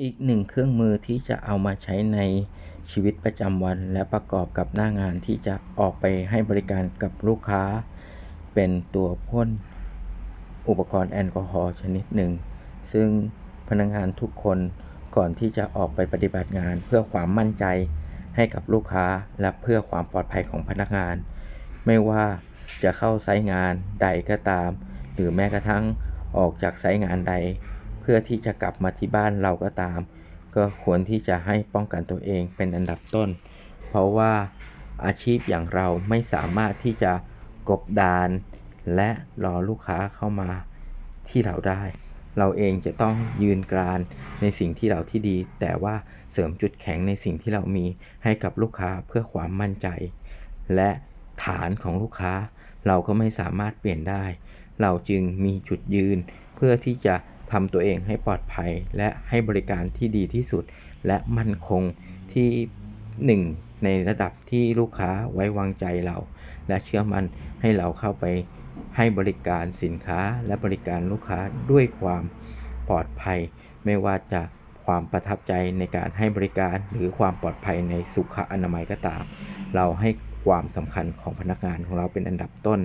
อีกหนึ่งเครื่องมือที่จะเอามาใช้ในชีวิตประจำวัน และประกอบกับหน้างานที่จะออกไปให้บริการกับลูกค้า เป็นตัวพ่นอุปกรณ์แอลกอฮอล์ชนิดหนึ่ง ซึ่งพนักงานทุกคนก่อนที่จะออกไปปฏิบัติงาน เพื่อความมั่นใจให้กับลูกค้าและเพื่อความปลอดภัยของพนักงาน ไม่ว่าจะเข้าไซต์งานใดก็ตาม หรือแม้กระทั่งออกจากไซต์งานใด เพื่อที่จะกลับมาที่บ้านเราก็ตาม ก็ควรที่จะให้ป้องกันตัวเองเป็นอันดับต้น เพราะว่าอาชีพอย่างเราไม่สามารถที่จะกบดาน และรอลูกค้าเข้ามาที่เราได้ เราเองจะต้องยืนกรานในสิ่งที่เราที่ดี แต่ว่าเสริมจุดแข็งในสิ่งที่เรามีให้กับลูกค้าเพื่อความมั่นใจ และฐานของลูกค้า เราก็ไม่สามารถเปลี่ยนได้ เราจึงมีจุดยืนเพื่อที่จะ ทำตัวเองให้ปลอดภัย และให้บริการที่ดีที่สุด และมั่นคงที่หนึ่งในระดับที่ลูกค้าไว้วางใจเรา และเชื่อมั่นให้เราเข้าไปให้บริการสินค้าและบริการลูกค้าด้วยความปลอดภัย ไม่ว่าจะความประทับใจในการให้บริการหรือความปลอดภัยในสุขอนามัยก็ตาม เราให้ความสำคัญของพนักงานของเราเป็นอันดับต้น